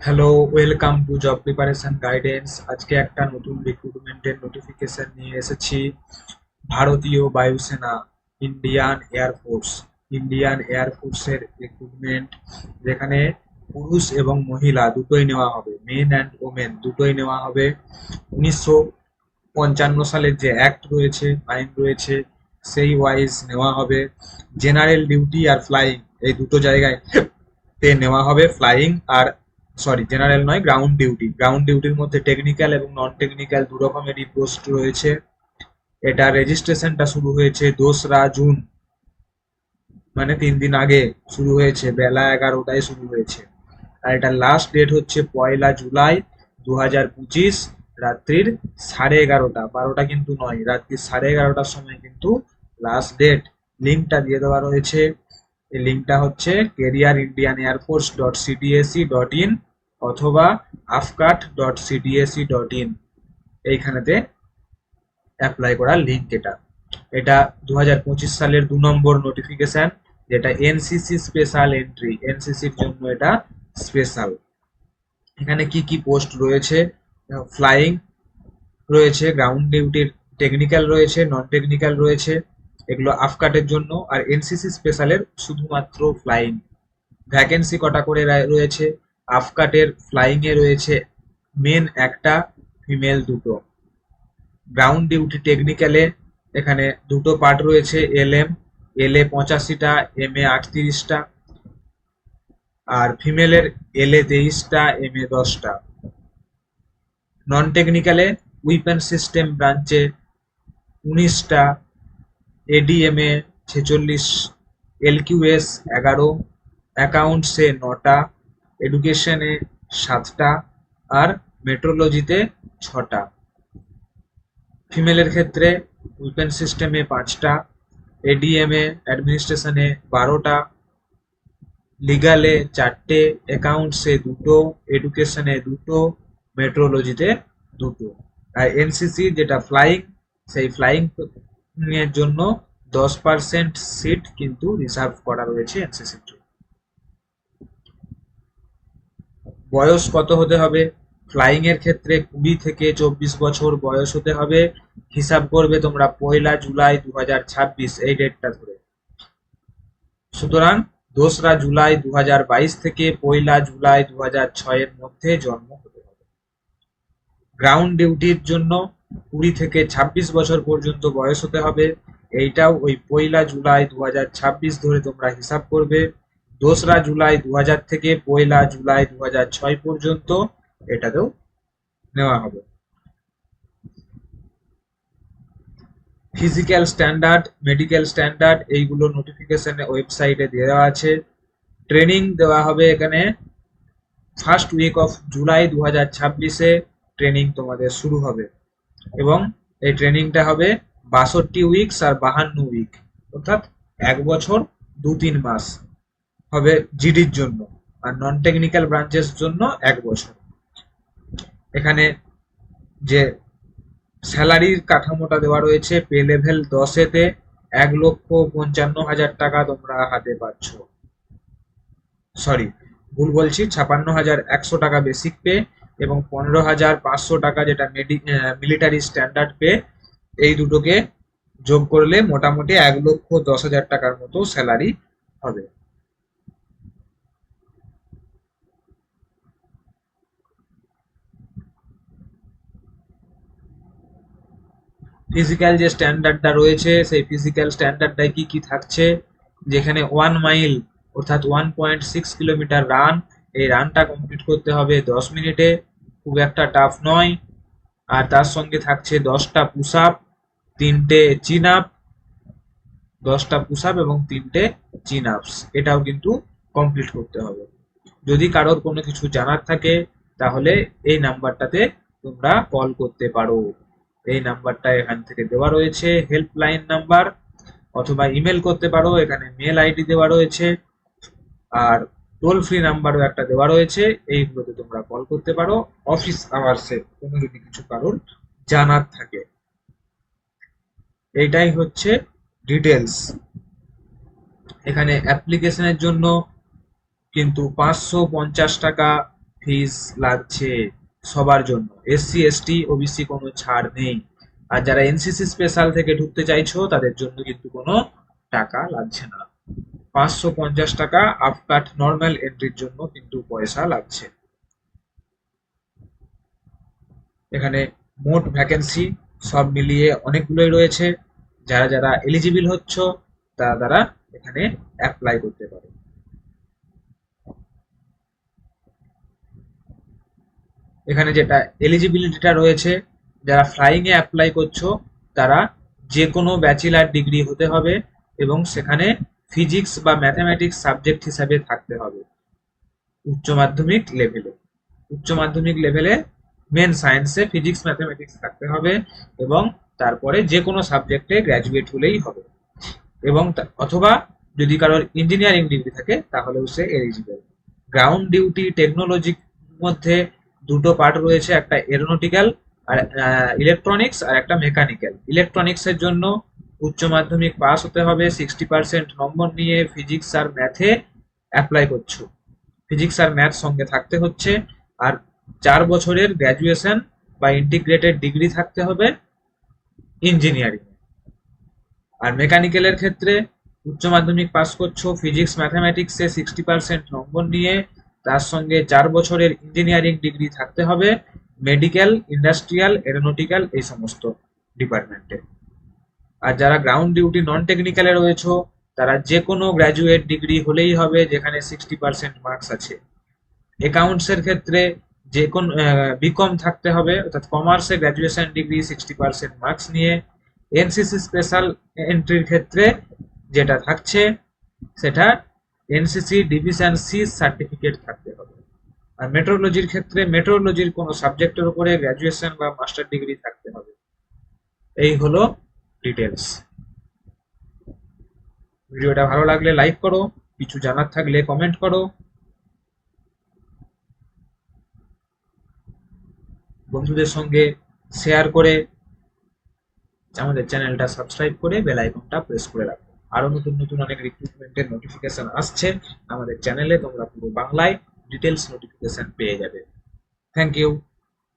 Hello welcome to job preparation guidance আজকে একটা নতুন রিক্রুটমেন্টের নোটিফিকেশন নিয়ে এসেছি। ভারতীয় বায়ুসেনা ইন্ডিয়ান এয়ারফোর্স ইন্ডিয়ান এয়ারফোর্সের রিক্রুটমেন্ট যেখানে পুরুষ এবং মহিলা দুটোই নেওয়া হবে। মেন অ্যান্ড ওমেন দুটোই নেওয়া হবে। উনিশশো পঞ্চান্ন সালের যে অ্যাক্ট রয়েছে, আইন রয়েছে, সেই ওয়াইজ নেওয়া হবে। জেনারেল ডিউটি আর ফ্লাইং এই দুটো জায়গায় তে নেওয়া হবে। ফ্লাইং আর সরি জেনারেল নয় গ্রাউন্ড ডিউটি গ্রাউন্ড ডিউটির মধ্যে টেকনিক্যাল এবং নন টেকনিক্যাল দু রকমেরই পোস্ট রয়েছে। এটা রেজিস্ট্রেশনটা শুরু হয়েছে দোসরা জুন। মানে তিন দিন আগে শুরু হয়েছে, বেলা এগারোটায় শুরু হয়েছে। আর এটা লাস্ট ডেট হচ্ছে পয়লা জুলাই দু হাজার পঁচিশ, রাত্রির সাড়ে এগারোটা। বারোটা কিন্তু নয় রাত্রি সাড়ে এগারোটার সময় কিন্তু লাস্ট ডেট লিঙ্কটা দিয়ে দেওয়া রয়েছে। এই লিঙ্কটা হচ্ছে career Indian Air Force dot CDAC dot in অথবা AFCAT dot CDAC dot in এইখানেতে apply করার লিঙ্ক এটা। এটা দুহাজার পঁচিশ সালের দু নম্বর নোটিফিকেশন যেটা এনসিসি স্পেশাল এন্ট্রি এনসিসির জন্য এটা স্পেশাল এখানে কি কি পোস্ট রয়েছে? ফ্লাইং রয়েছে গ্রাউন্ড ডিউটির টেকনিক্যাল রয়েছে নন টেকনিক্যাল রয়েছে, এগুলো আফকাটের জন্য, আর এনসিসি স্পেশালের শুধুমাত্র ফ্লাইং ভ্যাকেন্সি কটা করে রয়েছে? আফকাটের ফ্লাইং এ রয়েছে মেন একটা ফিমেল দুটো। গ্রাউন্ড ডিউটি টেকনিক্যালে এখানে দুটো পার্ট রয়েছে L M L A পঁচাশিটা M A আটত্রিশটা, আর ফিমেলের এল এ তেইশটা এম এ দশটা। নন টেকনিক্যালে উইপেন সিস্টেম ব্রাঞ্চে উনিশটা এডিএমএ ছেচল্লিশ এলকিউএস এগারো অ্যাকাউন্টসে নটা এডুকেশনে সাতটা আর মেট্রোলজিতে ছটা। ফিমেলের ক্ষেত্রে উইপেন সিস্টেমে পাঁচটা এডিএমএ অ্যাডমিনিস্ট্রেশনে বারোটা লিগালে চারটে অ্যাকাউন্টসে দুটো এডুকেশনে দুটো মেট্রোলজিতে দুটো। আর এনসিসি যেটা ফ্লাইং সেই ফ্লাইং এর জন্য দশ পার্সেন্ট সিট কিন্তু রিজার্ভ করা রয়েছে এনসিসির জন্য। বয়স কত হতে হবে? ফ্লাইং এর ক্ষেত্রে কুড়ি থেকে চব্বিশ বছর বয়স হতে হবে। হিসাব করবে তোমরা পয়লা জুলাই দু হাজার ছাব্বিশ, এই ডেটটা ধরে। সুতরাং দোসরা জুলাই দু হাজার বাইশ থেকে পয়লা জুলাই দু ছয়ের মধ্যে জন্ম হতে হবে। গ্রাউন্ড ডিউটির জন্য কুড়ি থেকে ছাব্বিশ বছর পর্যন্ত বয়স হতে হবে। এইটাও ওই পয়লা জুলাই দু হাজার ছাব্বিশ ধরে তোমরা হিসাব করবে। দোসরা জুলাই দু হাজার থেকে পয়লা জুলাই দু হাজার ছয় পর্যন্ত এটাতেও নেওয়া হবে। ফিজিক্যাল স্ট্যান্ডার্ড মেডিকেল স্ট্যান্ডার্ড এইগুলো নোটিফিকেশনে ওয়েবসাইটে দেওয়া আছে। ট্রেনিং দেওয়া হবে এখানে। ফার্স্ট উইক অফ জুলাই দু হাজার ছাব্বিশে ট্রেনিং তোমাদের শুরু হবে। এবং এই ট্রেনিংটা হবে বাষট্টি উইকস আর বাহান্ন উইক অর্থাৎ এক বছর দু তিন মাস। হবে জিডির জন্য আর নন টেকনিক্যাল ব্রাঞ্চের জন্য এক বছর। এখানে যে স্যালারির কাঠামোটা দেওয়া রয়েছে, পে লেভেল দশেতে এক লক্ষ পঞ্চান্ন হাজার টাকা তোমরা হাতে পাচ্ছ। সরি ভুল বলছি, ছাপান্ন হাজার একশো টাকা বেসিক পে এবং পনেরো হাজার পাঁচশো টাকা যেটা মিলিটারি স্ট্যান্ডার্ড পে এই দুটোকে যোগ করলে মোটামুটি এক লক্ষ দশ হাজার টাকার মতো স্যালারি হবে। ফিজিক্যাল যে স্ট্যান্ডার্ডটা রয়েছে, সেই ফিজিক্যাল স্ট্যান্ডার্ডটায় কি কি থাকছে? যেখানে ওয়ান মাইল অর্থাৎ one point six kilometre run এই রানটা কমপ্লিট করতে হবে দশ মিনিটে। খুব একটা টাফ নয়। আর তার সঙ্গে থাকছে দশটা পুশ আপ তিনটে চিন আপ দশটা পুশ আপ এবং তিনটে চিন আপস এটাও কিন্তু কমপ্লিট করতে হবে। যদি কারোর কোনো কিছু জানার থাকে, তাহলে এই নাম্বারটাতে তোমরা কল করতে পারো। এই নাম্বারটা এখান থেকে দেওয়া রয়েছে হেল্পলাইন নাম্বার অথবা ইমেল করতে পারো, এখানে মেল আইডি দেওয়া রয়েছে আর টোল ফ্রি নাম্বারও একটা দেওয়া রয়েছে, এইগুলোতে তোমরা কল করতে পারো অফিস আওয়ার্সে কোনো যদি কিছু কারোর জানার থাকে। এইটাই হচ্ছে ডিটেলস এখানে অ্যাপ্লিকেশনের জন্য কিন্তু পাঁচশো পঞ্চাশ টাকা ফিস লাগছে। সবার জন্য। এসসি এসটি ওবিসি কোনো ছাড় নেই। আর যারা এনসিসি স্পেশাল থেকে ঢুকতে চাইছো, তাদের জন্য কিন্তু কোনো টাকা লাগছে না। পাঁচশো পঞ্চাশ টাকা আফকাট নর্মাল এন্ট্রির জন্য কিন্তু পয়সা লাগছে। এখানে মোট ভ্যাকেন্সি সব মিলিয়ে অনেকগুলোই রয়েছে। যারা যারা এলিজিবল হচ্ছ, তারা তারা এখানে অ্যাপ্লাই করতে পারে। এখানে যেটা এলিজিবিলিটিটা রয়েছে, যারা ফ্লাইং এ অ্যাপ্লাই করছ, তারা যে কোনো ব্যাচেলার ডিগ্রি হতে হবে এবং সেখানে ফিজিক্স বা ম্যাথামেটিক্স সাবজেক্ট হিসাবে থাকতে হবে। উচ্চ মাধ্যমিক লেভেলে উচ্চ মাধ্যমিক লেভেলে মেন সায়েন্সে ফিজিক্স ম্যাথামেটিক্স থাকতে হবে এবং তারপরে যে কোনো সাবজেক্টে গ্র্যাজুয়েট হলেই হবে। এবং অথবা যদি কারোর ইঞ্জিনিয়ারিং ডিগ্রি থাকে, তাহলেও সে এলিজিবল গ্রাউন্ড ডিউটি টেকনোলজির মধ্যে দুটো পার্ট রয়েছে, একটা এরোনটিক্যাল আর ইলেকট্রনিক্স আর একটা মেকানিক্যাল ইলেকট্রনিক্স এর জন্য উচ্চ মাধ্যমিক পাস হতে হবে সিক্সটি পার্সেন্ট নম্বর নিয়ে ফিজিক্স আর ম্যাথে অ্যাপ্লাই করছ। ফিজিক্স আর ম্যাথ সঙ্গে থাকতে হচ্ছে, আর চার বছরের গ্র্যাজুয়েশন বা ইন্টিগ্রেটেড ডিগ্রি থাকতে হবে ইঞ্জিনিয়ারিং আর মেকানিক্যালের ক্ষেত্রে উচ্চ মাধ্যমিক পাস করছ ফিজিক্স ম্যাথামেটিক্সে সিক্সটি পার্সেন্ট নম্বর নিয়ে তার সঙ্গে চার বছরের ইঞ্জিনিয়ারিং ডিগ্রি থাকতে হবে মেডিকেল ইন্ডাস্ট্রিয়াল এরোনটিক্যাল এই সমস্ত ডিপার্টমেন্টে আর যারা গ্রাউন্ড ডিউটি নন টেকনিক্যালে রয়েছে, তারা যে কোনো গ্র্যাজুয়েট ডিগ্রি হলেই হবে, যেখানে সিক্সটি পার্সেন্ট মার্কস আছে। অ্যাকাউন্টস এর ক্ষেত্রে যে কোন বিকম থাকতে হবে, অর্থাৎ কমার্সে graduation degree sixty percent marks নিয়ে। এনসিসি স্পেশাল এন্ট্রির ক্ষেত্রে যেটা থাকছে, সেটা এনসিসি, ডিভিশন, সি সার্টিফিকেট থাকতে হবে। আর মেট্রোলজির ক্ষেত্রে মেট্রোলজির কোনো সাবজেক্টের উপরে গ্র্যাজুয়েশন বা মাস্টার ডিগ্রি থাকতে হবে। এই হলো ডিটেলস। ভিডিওটা ভালো লাগলে লাইক করো, কিছু জানার থাকলে কমেন্ট করো। বন্ধুদের সঙ্গে শেয়ার করে আমাদের চ্যানেলটা সাবস্ক্রাইব করে বেল আইকনটা প্রেস করে রাখো। আরও নতুন নতুন অনেক রিক্রুটমেন্টের নোটিফিকেশন আসছে আমাদের চ্যানেলে তোমরা পুরো বাংলায় ডিটেলস নোটিফিকেশন পেয়ে যাবে। Thank you